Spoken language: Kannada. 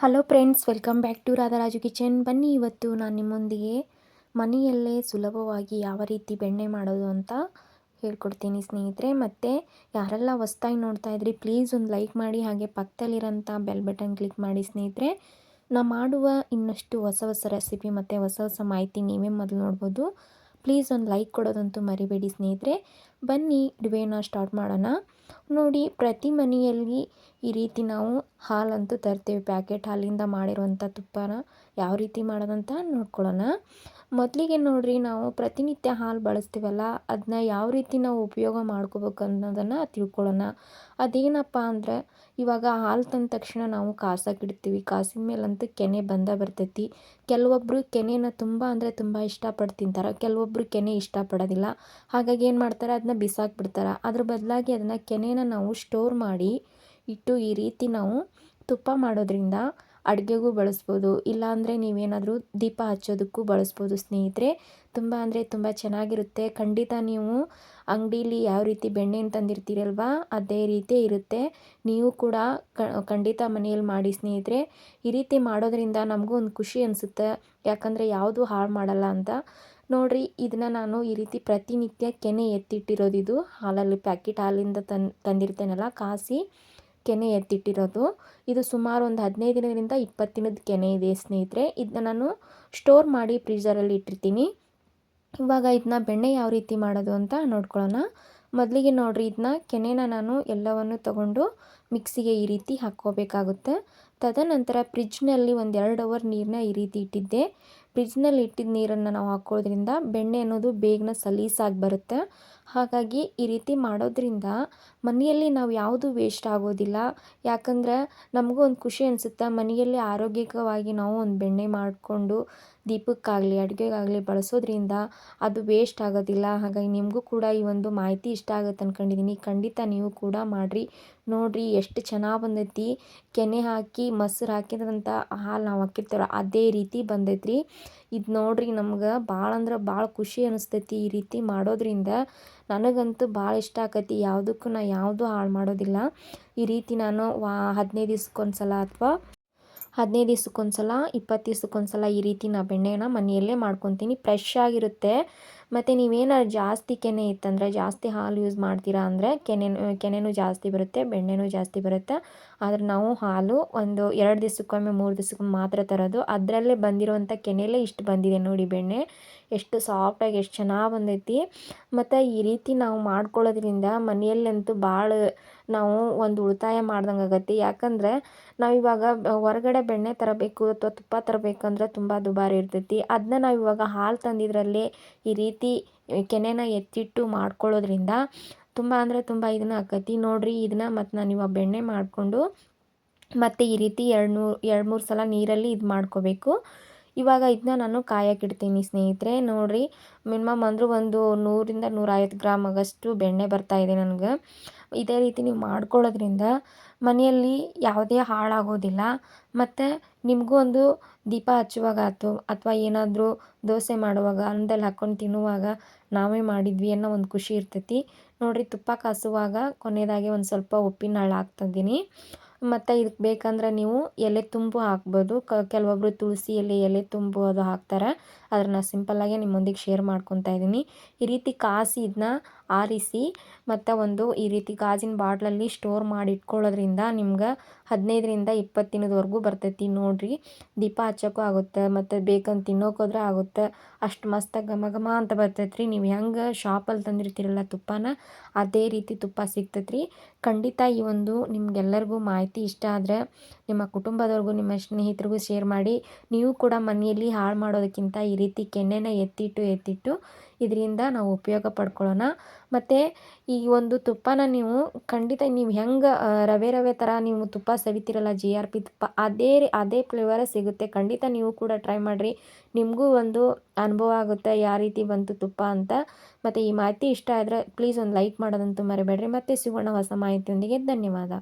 Hello friends, welcome back to Radharaju kitchen. ಬನ್ನಿ ಇವತ್ತು ನಾನು ನಿಮ್ಮೊಂದಿಗೆ ಮನೆಯಲ್ಲೇ ಸುಲಭವಾಗಿ ಯಾವ ರೀತಿ ಬೆಣ್ಣೆ ಮಾಡೋದು ಅಂತ ಹೇಳ್ಕೊಡ್ತೀನಿ ಸ್ನೇಹಿತರೆ. ಮತ್ತು ಯಾರೆಲ್ಲ ಹೊಸ್ದಾಗಿ ನೋಡ್ತಾ ಇದ್ರಿ ಪ್ಲೀಸ್ ಒಂದು ಲೈಕ್ ಮಾಡಿ, ಹಾಗೆ ಪಕ್ಕದಲ್ಲಿರೋಂಥ ಬೆಲ್ ಬಟನ್ ಕ್ಲಿಕ್ ಮಾಡಿ ಸ್ನೇಹಿತರೆ. ನಾ ಮಾಡುವ ಇನ್ನಷ್ಟು ಹೊಸ ಹೊಸ ರೆಸಿಪಿ ಮತ್ತು ಹೊಸ ಹೊಸ ಮಾಹಿತಿ ನೀವೇ ಮೊದಲು ನೋಡ್ಬೋದು. ಪ್ಲೀಸ್ ಒಂದು ಲೈಕ್ ಕೊಡೋದಂತೂ ಮರಿಬೇಡಿ ಸ್ನೇಹಿತರೆ. ಬನ್ನಿ ಇಡುವೆನ ಸ್ಟಾರ್ಟ್ ಮಾಡೋಣ. ನೋಡಿ, ಪ್ರತಿ ಮನೆಯಲ್ಲಿ ಈ ರೀತಿ ನಾವು ಹಾಲಂತೂ ತರ್ತೇವೆ. ಪ್ಯಾಕೆಟ್ ಹಾಲಿಂದ ಮಾಡಿರುವಂಥ ತುಪ್ಪನ ಯಾವ ರೀತಿ ಮಾಡೋದಂತ ನೋಡ್ಕೊಳ್ಳೋಣ. ಮೊದಲಿಗೆ ನೋಡಿರಿ, ನಾವು ಪ್ರತಿನಿತ್ಯ ಹಾಲು ಬಳಸ್ತೀವಲ್ಲ ಅದನ್ನ ಯಾವ ರೀತಿ ನಾವು ಉಪಯೋಗ ಮಾಡ್ಕೋಬೇಕು ಅನ್ನೋದನ್ನು ತಿಳ್ಕೊಳ್ಳೋಣ. ಅದೇನಪ್ಪ ಅಂದರೆ, ಇವಾಗ ಹಾಲು ತಂದ ತಕ್ಷಣ ನಾವು ಕಾಸಕ್ಕೆ ಇಡ್ತೀವಿ. ಕಾಸಿನ ಮೇಲಂತೂ ಕೆನೆ ಬಂದ ಬರ್ತೈತಿ. ಕೆಲವೊಬ್ಬರು ಕೆನೆನ ತುಂಬ ಅಂದರೆ ತುಂಬ ಇಷ್ಟಪಟ್ಟು ತಿಂತಾರೆ ಕೆಲವೊಬ್ಬರು ಕೆನೆ ಇಷ್ಟಪಡೋದಿಲ್ಲ. ಹಾಗಾಗಿ ಏನು ಮಾಡ್ತಾರೆ ಅದನ್ನ ಬಿಸಾಕ್ಬಿಡ್ತಾರೆ. ಅದ್ರ ಬದಲಾಗಿ ಅದನ್ನು ಕೆನೆನ ನಾವು ಸ್ಟೋರ್ ಮಾಡಿ ಇಟ್ಟು ಈ ರೀತಿ ನಾವು ತುಪ್ಪ ಮಾಡೋದ್ರಿಂದ ಅಡುಗೆಗೂ ಬಳಸ್ಬೋದು. ಇಲ್ಲಾಂದರೆ ನೀವೇನಾದರೂ ದೀಪ ಹಚ್ಚೋದಕ್ಕೂ ಬಳಸ್ಬೋದು ಸ್ನೇಹಿತರೆ. ತುಂಬ ಅಂದರೆ ತುಂಬ ಚೆನ್ನಾಗಿರುತ್ತೆ. ಖಂಡಿತ ನೀವು ಅಂಗಡೀಲಿ ಯಾವ ರೀತಿ ಬೆಣ್ಣೆನ ತಂದಿರ್ತೀರಲ್ವ, ಅದೇ ರೀತಿ ಇರುತ್ತೆ. ನೀವು ಕೂಡ ಖಂಡಿತ ಮನೆಯಲ್ಲಿ ಮಾಡಿ ಸ್ನೇಹಿತರೆ. ಈ ರೀತಿ ಮಾಡೋದ್ರಿಂದ ನಮಗೂ ಒಂದು ಖುಷಿ ಅನಿಸುತ್ತೆ. ಯಾಕಂದರೆ ಯಾವುದು ಹಾಳು ಮಾಡಲ್ಲ ಅಂತ. ನೋಡಿರಿ ಇದನ್ನ ನಾನು ಈ ರೀತಿ ಪ್ರತಿನಿತ್ಯ ಕೆನೆ ಇದು ಹಾಲಲ್ಲಿ ಪ್ಯಾಕೆಟ್ ಹಾಲಿಂದ ತಂದು ತಂದಿರ್ತೇನಲ್ಲ, ಕಾಸಿ ಕೆನೆ ಎತ್ತಿಟ್ಟಿರೋದು. ಇದು ಸುಮಾರು ಒಂದು ಹದಿನೈದು ದಿನದಿಂದ ಇಪ್ಪತ್ತು ದಿನದ ಕೆನೆ ಇದೆ ಸ್ನೇಹಿತರೆ. ಇದನ್ನ ನಾನು ಸ್ಟೋರ್ ಮಾಡಿ ಫ್ರೀಜರಲ್ಲಿ ಇಟ್ಟಿರ್ತೀನಿ. ಇವಾಗ ಇದನ್ನ ಬೆಣ್ಣೆ ಯಾವ ರೀತಿ ಮಾಡೋದು ಅಂತ ನೋಡ್ಕೊಳ್ಳೋಣ. ಮೊದಲಿಗೆ ನೋಡ್ರಿ ಇದನ್ನ ಕೆನೆನ ನಾನು ಎಲ್ಲವನ್ನು ತಗೊಂಡು ಮಿಕ್ಸಿಗೆ ಈ ರೀತಿ ಹಾಕ್ಕೋಬೇಕಾಗುತ್ತೆ. ತದನಂತರ ಫ್ರಿಜ್ನಲ್ಲಿ ಒಂದು ಎರಡು ಅವರ್ ನೀರನ್ನ ಈ ರೀತಿ ಇಟ್ಟಿದ್ದೆ. ಫ್ರಿಜ್ನಲ್ಲಿ ಇಟ್ಟಿದ್ದ ನೀರನ್ನು ನಾವು ಹಾಕೋದ್ರಿಂದ ಬೆಣ್ಣೆ ಅನ್ನೋದು ಬೇಗನೆ ಸಲೀಸಾಗಿ ಬರುತ್ತೆ. ಹಾಗಾಗಿ ಈ ರೀತಿ ಮಾಡೋದ್ರಿಂದ ಮನೆಯಲ್ಲಿ ನಾವು ಯಾವುದು ವೇಸ್ಟ್ ಆಗೋದಿಲ್ಲ. ಯಾಕಂದ್ರೆ ನಮಗೂ ಒಂದು ಖುಷಿ ಅನಿಸುತ್ತೆ, ಮನೆಯಲ್ಲಿ ಆರೋಗ್ಯಕವಾಗಿ ನಾವು ಒಂದು ಬೆಣ್ಣೆ ಮಾಡಿಕೊಂಡು ದೀಪಕ್ಕಾಗಲಿ, ಅಡುಗೆಗಾಗಲಿ ಬಳಸೋದ್ರಿಂದ ಅದು ವೇಸ್ಟ್ ಆಗೋದಿಲ್ಲ. ಹಾಗಾಗಿ ನಿಮಗೂ ಕೂಡ ಈ ಒಂದು ಮಾಹಿತಿ ಇಷ್ಟ ಆಗುತ್ತೆ ಅಂದ್ಕೊಂಡಿದ್ದೀನಿ ಖಂಡಿತ ನೀವು ಕೂಡ ಮಾಡಿರಿ. ನೋಡಿರಿ ಎಷ್ಟು ಚೆನ್ನಾಗಿ ಬಂದೈತಿ. ಕೆನೆ ಹಾಕಿ, ಮೊಸರು ಹಾಕಿದಂಥ ಹಾಲು ನಾವು ಹಾಕಿರ್ತೀವಲ್ಲ, ಅದೇ ರೀತಿ ಬಂದೈತ್ರಿ. ಇದು ನೋಡ್ರಿ ನಮ್ಗೆ ಭಾಳ ಅಂದ್ರೆ ಭಾಳ ಖುಷಿ ಅನಿಸ್ತೈತಿ ಈ ರೀತಿ ಮಾಡೋದ್ರಿಂದ. ನನಗಂತೂ ಭಾಳ ಇಷ್ಟ ಆಕೈತಿ, ಯಾವುದಕ್ಕೂ ನಾ ಯಾವುದು ಹಾಳು ಮಾಡೋದಿಲ್ಲ. ಈ ರೀತಿ ನಾನು ವಾ ಹದಿನೈದು ದಿವ್ಸಕ್ಕೊಂದ್ಸಲ ಅಥವಾ ಹದಿನೈದು ದಿವ್ಸಕ್ಕೊಂದ್ಸಲ, ಇಪ್ಪತ್ತು ದಿವ್ಸಕ್ಕೊಂದ್ಸಲ ಈ ರೀತಿ ನಾ ಬೆಣ್ಣೆನ ಮನೆಯಲ್ಲೇ ಮಾಡ್ಕೊತೀನಿ. ಫ್ರೆಶ್ ಆಗಿರುತ್ತೆ. ಮತ್ತು ನೀವೇನಾದ್ರು ಜಾಸ್ತಿ ಕೆನೆ ಇತ್ತಂದರೆ, ಜಾಸ್ತಿ ಹಾಲು ಯೂಸ್ ಮಾಡ್ತೀರಾ ಅಂದರೆ ಕೆನೆ, ಕೆನೆನೂ ಜಾಸ್ತಿ ಬರುತ್ತೆ, ಬೆಣ್ಣೆನೂ ಜಾಸ್ತಿ ಬರುತ್ತೆ. ಆದರೆ ನಾವು ಹಾಲು ಒಂದು ಎರಡು ದಿವಸಕ್ಕೊಮ್ಮೆ, ಮೂರು ದಿವ್ಸಕ್ಕೊಮ್ಮೆ ಮಾತ್ರ ತರೋದು. ಅದರಲ್ಲೇ ಬಂದಿರುವಂಥ ಕೆನೆಯಲ್ಲೇ ಇಷ್ಟು ಬಂದಿದೆ ನೋಡಿ ಬೆಣ್ಣೆ. ಎಷ್ಟು ಸಾಫ್ಟಾಗಿ ಎಷ್ಟು ಚೆನ್ನಾಗಿ ಬಂದೈತಿ. ಮತ್ತು ಈ ರೀತಿ ನಾವು ಮಾಡ್ಕೊಳ್ಳೋದ್ರಿಂದ ಮನೆಯಲ್ಲಂತೂ ಭಾಳ ನಾವು ಒಂದು ಉಳಿತಾಯ ಮಾಡ್ದಂಗೆ ಆಗತ್ತೆ. ಯಾಕಂದರೆ ನಾವಿವಾಗ ಹೊರಗಡೆ ಬೆಣ್ಣೆ ತರಬೇಕು ಅಥವಾ ತುಪ್ಪ ತರಬೇಕಂದ್ರೆ ತುಂಬ ದುಬಾರಿ ಇರ್ತೈತಿ. ಅದನ್ನ ನಾವು ಇವಾಗ ಹಾಲು ತಂದಿದ್ರಲ್ಲಿ ಈ ರೀತಿ ಕೆನೆನ ಎತ್ತಿಟ್ಟು ಮಾಡ್ಕೊಳ್ಳೋದ್ರಿಂದ ತುಂಬ ಅಂದರೆ ತುಂಬ ಇದನ್ನ ಆಕತಿ. ನೋಡಿರಿ, ಇದನ್ನ ಮತ್ತು ನಾನು ಇವಾಗ ಬೆಣ್ಣೆ ಮಾಡಿಕೊಂಡು ಮತ್ತು ಈ ರೀತಿ ಎರಡು ನೂರು ಎರಡು ಮೂರು ಸಲ ನೀರಲ್ಲಿ ಇದು ಮಾಡ್ಕೋಬೇಕು. ಇವಾಗ ಇದನ್ನ ನಾನು ಕಾಯಕ್ಕಿಡ್ತೀನಿ ಸ್ನೇಹಿತರೆ. ನೋಡಿರಿ, ಮಿನಿಮಮ್ ಅಂದರೂ ಒಂದು ನೂರಿಂದ ನೂರೈವತ್ತು ಗ್ರಾಮ್ ಆಗಷ್ಟು ಬೆಣ್ಣೆ ಬರ್ತಾಯಿದೆ ನನಗೆ. ಇದೇ ರೀತಿ ನೀವು ಮಾಡ್ಕೊಳ್ಳೋದ್ರಿಂದ ಮನೆಯಲ್ಲಿ ಯಾವುದೇ ಹಾಳಾಗೋದಿಲ್ಲ. ಮತ್ತು ನಿಮಗೂ ಒಂದು ದೀಪ ಹಚ್ಚುವಾಗ ಆಯ್ತು ಅಥವಾ ಏನಾದರೂ ದೋಸೆ ಮಾಡುವಾಗ, ಅನ್ನದಲ್ಲಿ ಹಾಕ್ಕೊಂಡು ತಿನ್ನುವಾಗ ನಾವೇ ಮಾಡಿದ್ವಿ ಅನ್ನೋ ಒಂದು ಖುಷಿ ಇರ್ತೈತಿ. ನೋಡಿರಿ, ತುಪ್ಪ ಕಾಸುವಾಗ ಕೊನೆಯದಾಗಿ ಒಂದು ಸ್ವಲ್ಪ ಉಪ್ಪಿನ ಹಾಳು ಹಾಕ್ತಿದ್ದೀನಿ ಮತ್ತು ಇದಕ್ಕೆ ಬೇಕಂದ್ರೆ ನೀವು ಎಲೆ ತುಂಬು ಹಾಕ್ಬೋದು. ಕ ಕೆಲವೊಬ್ಬರು ತುಳಸಿ ಎಲೆ ಎಲೆ ತುಂಬು ಅದು ಹಾಕ್ತಾರೆ. ಅದನ್ನು ಸಿಂಪಲ್ಲಾಗೆ ನಿಮ್ಮೊಂದಿಗೆ ಶೇರ್ ಮಾಡ್ಕೊತಾ ಇದ್ದೀನಿ ಈ ರೀತಿ ಕಾಸಿ ಇದನ್ನ ಆರಿಸಿ ಮತ್ತು ಒಂದು ಈ ರೀತಿ ಗಾಜಿನ ಬಾಟ್ಲಲ್ಲಿ ಸ್ಟೋರ್ ಮಾಡಿ ಇಟ್ಕೊಳ್ಳೋದ್ರಿಂದ ನಿಮ್ಗೆ ಹದಿನೈದರಿಂದ ಇಪ್ಪತ್ತು ದಿನದವರೆಗೂ ಬರ್ತೈತಿ ನೋಡಿರಿ. ದೀಪ ಹಚ್ಚೋಕ್ಕೂ ಆಗುತ್ತೆ, ಮತ್ತು ಬೇಕಂತ ತಿನ್ನೋಕೋದ್ರೆ ಆಗುತ್ತೆ. ಅಷ್ಟು ಮಸ್ತಾಗಿ ಘಮ ಘಮ ಅಂತ ಬರ್ತೈತೆ ರೀ ನೀವು ಹೆಂಗೆ ಶಾಪಲ್ಲಿ ತಂದಿರ್ತೀರಲ್ಲ ತುಪ್ಪನ, ಅದೇ ರೀತಿ ತುಪ್ಪ ಸಿಗ್ತೈತೆ ರೀ ಖಂಡಿತ ಈ ಒಂದು ನಿಮ್ಗೆಲ್ಲರಿಗೂ ಮಾಹಿತಿ ಇಷ್ಟ ಆದರೆ ನಿಮ್ಮ ಕುಟುಂಬದವ್ರಿಗೂ, ನಿಮ್ಮ ಸ್ನೇಹಿತರಿಗೂ ಶೇರ್ ಮಾಡಿ. ನೀವು ಕೂಡ ಮನೆಯಲ್ಲಿ ಹಾಳು ಮಾಡೋದಕ್ಕಿಂತ ಈ ರೀತಿ ಕೆನ್ನೆನ ಎತ್ತಿಟ್ಟು ಎತ್ತಿಟ್ಟು ಇದರಿಂದ ನಾವು ಉಪಯೋಗ ಪಡ್ಕೊಳ್ಳೋಣ. ಮತ್ತು ಈ ಒಂದು ತುಪ್ಪನ ನೀವು ಖಂಡಿತ ನೀವು ಹೆಂಗೆ ರವೆ ರವೆ ಥರ ನೀವು ತುಪ್ಪ ಸವಿತೀರಲ್ಲ ಜಿ ಆರ್ ಪಿ ತುಪ್ಪ, ಅದೇ ಅದೇ ಫ್ಲೇವರ ಸಿಗುತ್ತೆ. ಖಂಡಿತ ನೀವು ಕೂಡ ಟ್ರೈ ಮಾಡಿರಿ. ನಿಮಗೂ ಒಂದು ಅನುಭವ ಆಗುತ್ತೆ ಯಾವ ರೀತಿ ಬಂತು ತುಪ್ಪ ಅಂತ. ಮತ್ತು ಈ ಮಾಹಿತಿ ಇಷ್ಟ ಆದರೆ ಪ್ಲೀಸ್ ಒಂದು ಲೈಕ್ ಮಾಡೋದಂತೂ ಮರಿಬೇಡ್ರಿ. ಮತ್ತೆ ಸಿಗೋಣ ಹೊಸ ಮಾಹಿತಿಯೊಂದಿಗೆ. ಧನ್ಯವಾದ.